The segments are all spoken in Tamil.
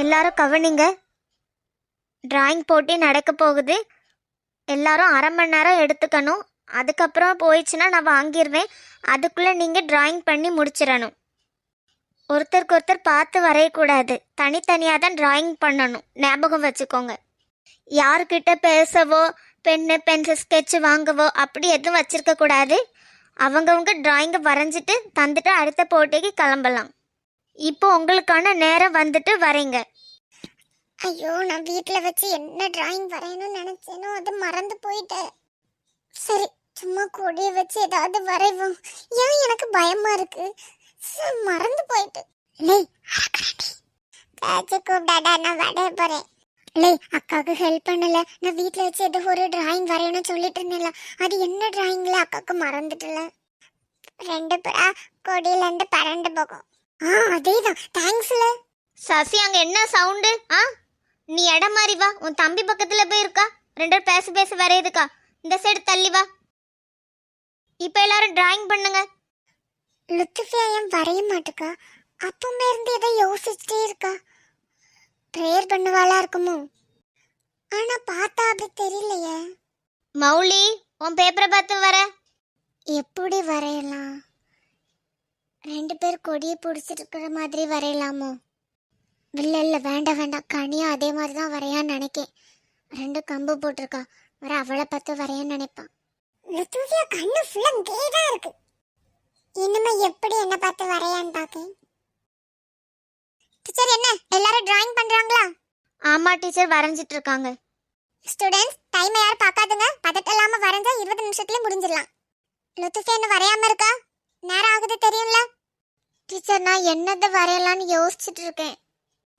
எல்லாரும் கவனிங்க. டிராயிங் போட்டி நடக்க போகுது. எல்லாரும் அரை மணி நேரம் எடுத்துக்கணும். அதுக்கப்புறம் போயிடுச்சுன்னா நான் வாங்கிடுவேன் அதுக்குள்ளே நீங்கள் டிராயிங் பண்ணி முடிச்சிடணும். ஒருத்தருக்கு ஒருத்தர் பார்த்து வரையக்கூடாது. தனித்தனியாக தான் டிராயிங் பண்ணணும். ஞாபகம் வச்சுக்கோங்க. யார்கிட்ட பேசவோ பென்னு பென்சில் ஸ்கெட்ச் வாங்கவோ அப்படி எதுவும் வச்சுருக்கக்கூடாது அவங்கவுங்க டிராயிங்கை வரைஞ்சிட்டு தந்துட்டு அடுத்த போட்டிக்கு கிளம்பலாம். இப்போ உங்களுக்கான நேரம் வந்துட்டு வரேங்க. ஐயோ நான் வீட்டில் வச்சு என்ன டிராயிங் வரையணும்னு நினைச்சேனோ அது மறந்து போயிட்டேன் சரி சும்மா கொடியை வச்சு ஏதாவது வரைவோம். ஏன் எனக்கு பயமா இருக்கு? ச, மறந்து போயிட்டு. லே பேச்சு கூப்பிடாடா நான் வரைய போறேன். லே அக்காவுக்கு ஹெல்ப் பண்ணல. நான் வீட்டில் வச்சு ஏதோ ஒரு டிராயிங் வரையணும்னு சொல்லிட்டு இருந்தேன்ல. அது என்ன டிராயிங்ல அக்காவுக்கு மறந்துட்டல ரெண்டு புறா கொடியில இருந்து பறந்து போகும். ஆ அதேதான். தேங்க்ஸ்ல சசி அங்க என்ன சவுண்டு ஆ? நீ இடம் மாறி வா. உன் தம்பி பக்கத்துல போய் இருக்கா? ரெண்டு பேரும் பேச பேச வரையுதுக்கா இந்த சைடு தள்ளி வா. இப்போ எல்லாரும் டிராயிங் பண்ணுங்க. லுத்துஃபியா ஏன் வரைய மாட்டுக்கா? அப்பமே இருந்து எதை யோசிச்சுட்டே இருக்கா. ப்ரேயர் பண்ணுவாளா இருக்குமோ? ஆனா பார்த்தா அப்படி தெரியலையே. மௌலி உன் பேப்பரை பார்த்து வர. எப்படி வரையலாம்? ரெண்டு பேர் கொடியை பிடிச்சிட்டு இருக்கிற மாதிரி வரையலாமோ? இல்ல இல்ல வேண்டாம் வேண்டாம். கனியும் அதே மாதிரி தான் வரையான்னு நினைக்கேன். ரெண்டு கம்பு போட்டிருக்கா. வர அவளை பார்த்து வரையான்னு நினைப்பான் லுத்துஃபியா கண்ணு ஃபுல்லாக இங்கே தான் இருக்கு. இனிமே எப்படி என்ன பார்த்து வரையான்னு பார்க்கேன் டீச்சர் என்ன? எல்லாரும் டிராயிங் பண்றாங்களா? ஆமா டீச்சர் வரைஞ்சிட்டு இருக்காங்க. ஸ்டூடெண்ட்ஸ் டைமை யாரும் பார்க்காதுங்க. பதட்டம் இல்லாம வரைஞ்சா இருபது நிமிஷத்துலேயே முடிஞ்சிடலாம். லுத்துஃபியா இன்னும் வரையாமல் இருக்கா? நேரம் ஆகுது தெரியும்ல? டீச்சர் நான் என்னதை வரையலாம்னு யோசிச்சுட்டு இருக்கேன்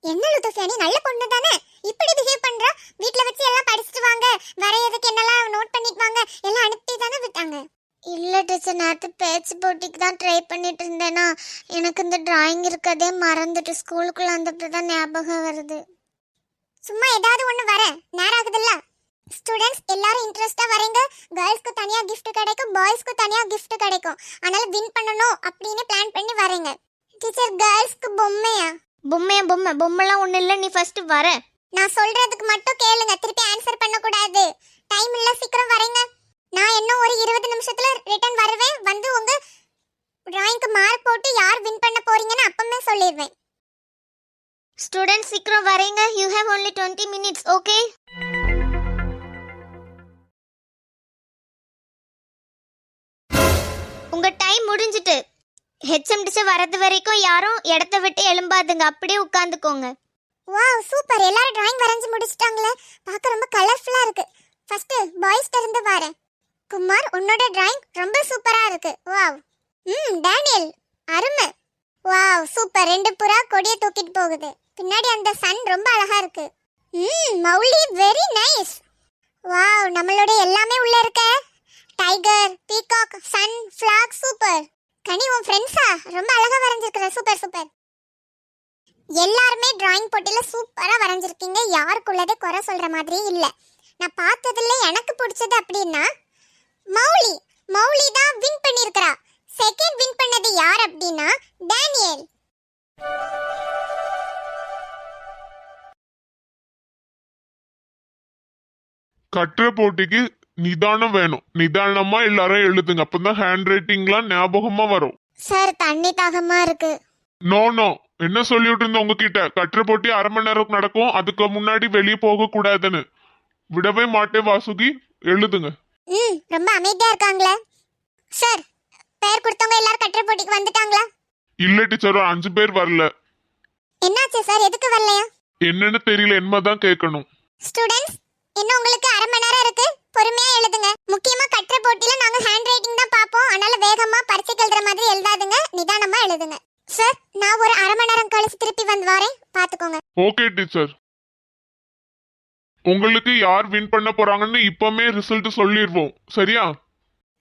என்ன லுத்துஃபியா நீ நல்ல பொண்ணு தானே? இப்படி பிஹேவ் பண்ற? வீட்ல வச்சு எல்லாம் படிச்சுட்டு வாங்க. வரையறதுக்கு என்னெல்லாம் நோட் பண்ணிட்டு வாங்க. எல்லாம் அனுப்பி தானே விட்டாங்க. இல்லை டீச்சர் நேற்று பேச்சு போட்டிக்கு தான் ட்ரை பண்ணிட்டு இருந்தேனா. எனக்கு இந்த டிராயிங் இருக்கதே மறந்துட்டு ஸ்கூலுக்குள்ள வந்தப்போ தான் ஞாபகம் வருது. சும்மா ஏதாவது ஒண்ணு வர. நேரம் ஆகுதுல்ல? ஸ்டூடெண்ட்ஸ் எல்லாரும் இன்ட்ரெஸ்டா வரீங்க கேர்ள்ஸ்க்கு தனியா gift கிடைக்கும். பாய்ஸ்க்கு தனியா gift கிடைக்கும். அதனால வின் பண்ணணும் அப்படின்னு பிளான் பண்ணி வரீங்க டீச்சர் கேர்ள்ஸ்க்கு பொம்மையா? பொம்மையா பொம்மை. பொம்மைலாம் ஒன்றும் இல்லை. நீ ஃபர்ஸ்ட் வர. நான் சொல்றதுக்கு மட்டும் கேளுங்க. திருப்பி ஆன்சர் பண்ண கூடாது டைம் இல்ல சீக்கிரம் வரீங்க நான் இன்னும் ஒரு இருபது நிமிஷத்துல ரிட்டர்ன் வருவேன். வந்து உங்க டிராயிங்க்கு மார்க் போட்டு யார் வின் பண்ண போறீங்கன்னு அப்பமே சொல்லிடுவேன். ஸ்டூடெண்ட் சீக்கிரம் வரீங்க you have only twenty minutes okay உங்க டைம் முடிஞ்சிட்டு ஹெச்எம் டிச்சர் வரது வரைக்கும் யாரும் இடத்த விட்டு எழும்பாதுங்க. அப்படியே உட்காந்துக்கோங்க. வாவ் சூப்பர் எல்லாரும் டிராயிங் வரைஞ்சு முடிச்சிட்டாங்களே. பார்க்க ரொம்ப கலர்ஃபுல்லா இருக்கு. ஃபர்ஸ்ட் பாய்ஸ் இருந்து வரேன். குமார் உன்னோட டிராயிங் ரொம்ப சூப்பரா இருக்கு. வாவ் ம் டேனியல் அருமை. வாவ் சூப்பர் ரெண்டு புறா கொடியை தூக்கிட்டு போகுது. பின்னாடி அந்த சன் ரொம்ப அழகா இருக்கு. ம் மௌலி வெரி நைஸ் வாவ் நம்மளோட எல்லாமே உள்ள இருக்க. Tiger peacock sun flag super. கனி உன் ஃப்ரெண்ட்ஸா ரொம்ப அழகா வரைஞ்சிருக்கிற. Super super. எல்லாருமே டிராயிங் போட்டியில் சூப்பராக வரைஞ்சிருக்கீங்க. யாருக்குள்ளதே குறை சொல்கிற மாதிரியே இல்லை. நான் பார்த்ததுல எனக்கு பிடிச்சது அப்படின்னா மௌலி. மௌலி தான் வின் பண்ணியிருக்கிறா. செகண்ட் வின் பண்ணது யார் அப்படின்னா டேனியல். கட்டுரை போட்டிக்கு நிதானம் வேணும். நிதானமா எல்லாரும் எழுதுங்க. அப்பதான் ஹேண்ட் ரைட்டிங்லாம் ஞாபகமா வரும். சார் தண்ணி தாகமா இருக்கு. நோ நோ என்ன சொல்லிட்டு இருந்தோம் உங்ககிட்ட? கட்டுரை போட்டி அரை மணி நேரம் நடக்கும். அதுக்கு முன்னாடி வெளியே போக கூடாதுன்னு விடவே மாட்டேன் வாசுகி. எழுதுங்க. ம் ரொம்ப அமைதியா இருக்காங்களே. சார் பெயர் கொடுத்தவங்க எல்லாரும் கட்டுரை போட்டிக்கு வந்துட்டாங்களா? இல்ல டீச்சர். ஒரு அஞ்சு பேர் வரல. என்னாச்சு சார்? எதுக்கு வரலையா? என்னன்னு தெரியல. என்னதான் கேட்கணும். ஸ்டூடெண்ட்ஸ் இன்னும் உங்களுக்கு அரை மணி நேரம் இருக்கு. பொறுமையா எழுதுங்க. முக்கியமா கட்டுரை போட்டியில நாங்க ஹேண்ட் ரைட்டிங் தான் பார்ப்போம். அதனால வேகமா பரிசைக்கு எழுதுற மாதிரி எழுதாதுங்க. நிதானமா எழுதுங்க. சார் நான் ஒரு அரை மணி நேரம் கழிச்சு திருப்பி வந்து வரேன். பாத்துக்கோங்க ஓகே டீச்சர் உங்களுக்கு யார் வின் பண்ண போறாங்கன்னு இப்பமே ரிசல்ட் சொல்லிடுவோம் சரியா?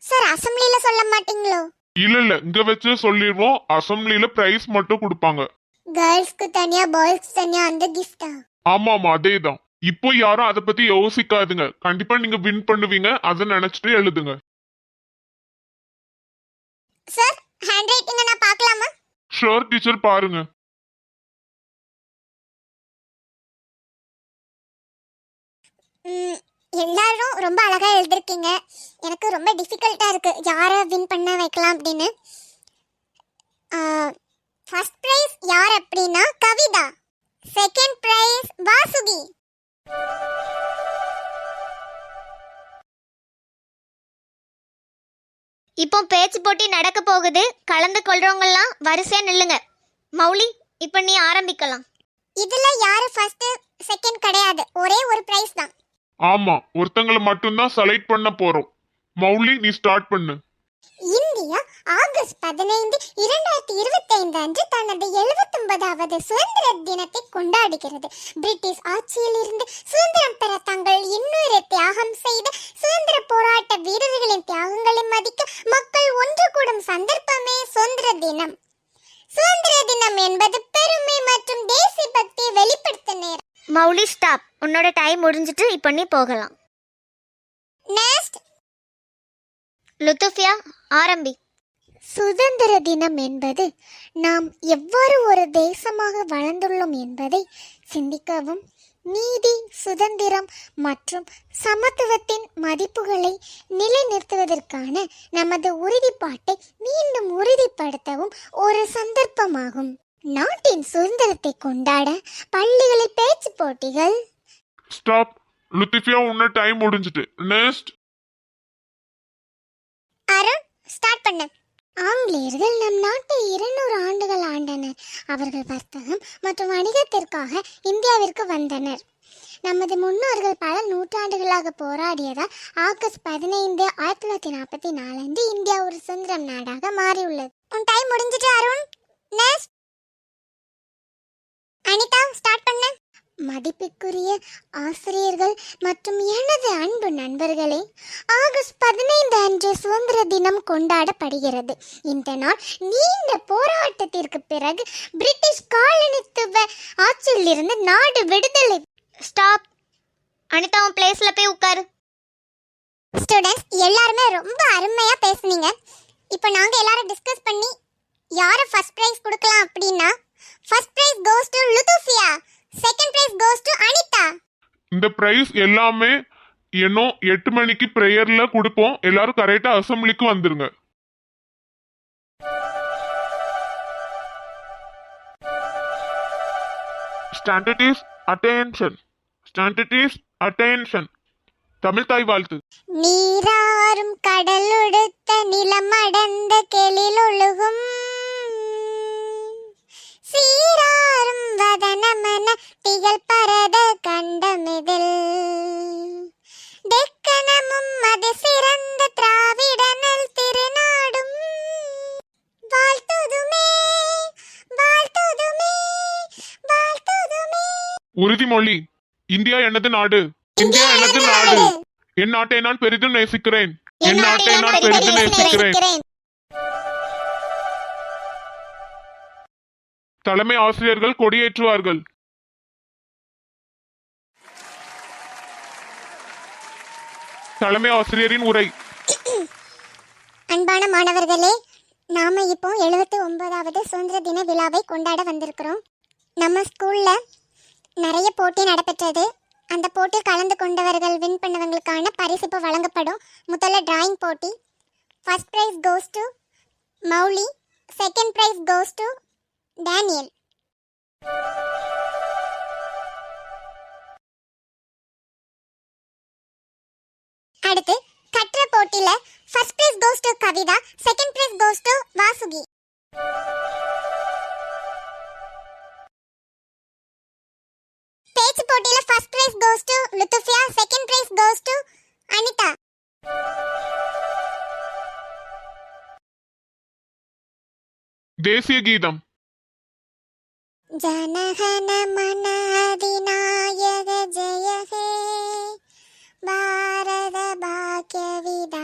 சார் அசம்பிளில சொல்ல மாட்டீங்களோ? இல்ல இல்ல. இங்க வச்சு சொல்லிடுவோம் அசம்பிளில பிரைஸ் மட்டும் கொடுப்பாங்க. கேர்ள்ஸ்க்கு தனியா பாய்ஸ்க்கு தனியா அந்த கிஃப்டா ஆமா ஆமா. அதேதான். இப்போ யாரும் அதை பத்தி யோசிக்காதுங்க. கண்டிப்பா நீங்க வின் பண்ணுவீங்க. அதை நினைச்சிட்டு எழுதுங்க. சார் ஹேண்ட் ரைட்டிங்க நான் பார்க்கலாமா? ஷோர் டீச்சர் பாருங்க. எல்லாரும் ரொம்ப அழகா எழுதிருக்கீங்க. எனக்கு ரொம்ப டிஃபிகல்ட்டா இருக்கு. யாரை வின் பண்ண வைக்கலாம் அப்படின்னு. ஃபர்ஸ்ட் ப்ரைஸ் யார் அப்படின்னா கவிதா. Second prize Vasuki. இப்போ பேச்சு போட்டி நடக்க போகுது. கலந்து கொள்றவங்கலாம் வரிசையா நில்லுங்க. மௌலி இப்போ நீ ஆரம்பிக்கலாம். இதுல யாரு ஃபர்ஸ்ட் செகண்ட் கிடையாது. ஒரே ஒரு ப்ரைஸ் தான். ஆமா ஒருத்தங்களை மட்டும்தான் செலக்ட் பண்ண போறோம். மௌலி நீ ஸ்டார்ட் பண்ணு. இந்தியா ஆகஸ்ட் பதினைந்து இரண்டாயிரத்தி இருபத்தி ஐந்து அன்று தனது எழுபத்தொன்பதாவது சுதந்திர தினத்தை கொண்டாடுகிறது. பிரிட்டிஷ் ஆட்சியில் இருந்து சுதந்திரம் பெற தங்கள் இன்னொரு தியாகம் செய்த சுதந்திர போராட்ட வீரர்களின் தியாகங்களை மதிக்க மக்கள் ஒன்று கூடும் சந்தர்ப்பமே சுதந்திர தினம். சுதந்திர தினம் என்பது பெருமை மற்றும் தேசிய பக்தியை வெளிப்படுத்த நேரம். மௌலி ஸ்டாப் உன்னோட டைம் முடிஞ்சிட்டு இப்போ நீ போகலாம். லுத்துஃபியா ஆரம்பி. சுதந்திர தினம் என்பது நாம் எவ்வாறு ஒரு தேசமாக வளர்ந்துள்ளோம் என்பதை சிந்திக்கவும் நீதி சுதந்திரம் மற்றும் சமத்துவத்தின் மதிப்புகளை நிலைநிறுத்துவதற்கான நமது உறுதிப்பாட்டை மீண்டும் உறுதிப்படுத்தவும் ஒரு சந்தர்ப்பமாகும். நாட்டின் சுதந்திரத்தை கொண்டாட பள்ளிகளில் பேச்சு போட்டிகள். ஸ்டாப் லுத்திஃபியா உன்ன டைம் முடிஞ்சிட்டு. நெக்ஸ்ட் அருண் ஸ்டார்ட் பண்ணு. ஆங்கிலேயர்கள் நம் நாட்டை இருநூறு ஆண்டுகள் ஆண்டனர். அவர்கள் வர்த்தகம் மற்றும் வணிகத்திற்காக இந்தியாவிற்கு வந்தனர். நமது முன்னோர்கள் பல நூற்றாண்டுகளாக போராடியதால் ஆகஸ்ட் பதினைந்து ஆயிரத்தி தொள்ளாயிரத்தி நாற்பத்தி நாலு இந்தியா ஒரு சுதந்திரம் நாடாக மாறியுள்ளது. உன் டைம் முடிஞ்சிட்டு அருண் நெக்ஸ்ட் அனிதா ஸ்டார்ட் பண்ணு. மதிப்புக்குரிய ஆசிரியர்கள் மற்றும் எனது அன்பு நண்பர்களே ஆகஸ்ட் பதினைந்து அன்று சுதந்திர தினம் கொண்டாடப்படுகிறது. இந்த நாள் நீண்ட போராட்டத்திற்கு பிறகு பிரிட்டிஷ் காலனித்துவ ஆட்சியிலிருந்து நாடு விடுதலை. ஸ்டாப். அனிதா உன் பிளேஸ்ல போய் உட்காரு. ஸ்டூடெண்ட்ஸ் எல்லாருமே ரொம்ப அருமையா பேசுனீங்க. இப்போ நாங்க எல்லாரும் டிஸ்கஸ் பண்ணி யாரை ஃபர்ஸ்ட் ப்ரைஸ் கொடுக்கலாம் அப்படின்னா first prize goes to Luthufiya second prize goes to Anitha இந்த பிரைஸ் எல்லாமே இன்னும் எட்டு மணிக்கு ப்ரேயர்ல கொடுப்போம். எல்லாரும் கரெக்டா அசம்பிளிக்கு வந்துருங்க. Standard is attention standard is attention Tamil தாய் வாழ்த்து. நீராறும் கடலுடுத்த நிலமடந்த கெளிலொழுகும் சீராறும் வதனமன திகழ் பரத கண்டமிதில். தெக்கணமும் அது சிறந்த திராவிடனல் திருநாடும். வாழ்த்துதுமே வாழ்த்துதுமே வாழ்த்துதுமே. உறுதிமொழி இந்தியா எனது நாடு. இந்தியா எனது நாடு. என் நாட்டை நான் பெரிதும் நேசிக்கிறேன். என் நாட்டை நான் பெரிதும் நேசிக்கிறேன். தலைமை ஆசிரியர்கள் கொடியேற்றுவார்கள். தலைமை ஆசிரியரின் உரை. அன்பான மாணவர்களே நாம இப்போ எழுபத்தி ஒன்பதாவது சுதந்திர தின விழாவை கொண்டாட வந்திருக்கிறோம். நம்ம ஸ்கூல்ல நிறைய போட்டி நடைபெற்றது. அந்த போட்டியில் கலந்து கொண்டவர்கள் வின் பண்ணவங்களுக்கான பரிசு இப்போ வழங்கப்படும். முதல்ல டிராயிங் போட்டி. First prize goes to Mouli second prize goes to Daniel. அடுத்து கற்ற போட்டியில first prize goes to Kavitha second prize goes to Vasuki. பேச்சு போட்டியில first prize goes to Luthufiya second prize goes to Anitha. தேசிய கீதம். ஜனகன மன அதிநாயக ஜெய ஹே பாரத பாக்கிய விதா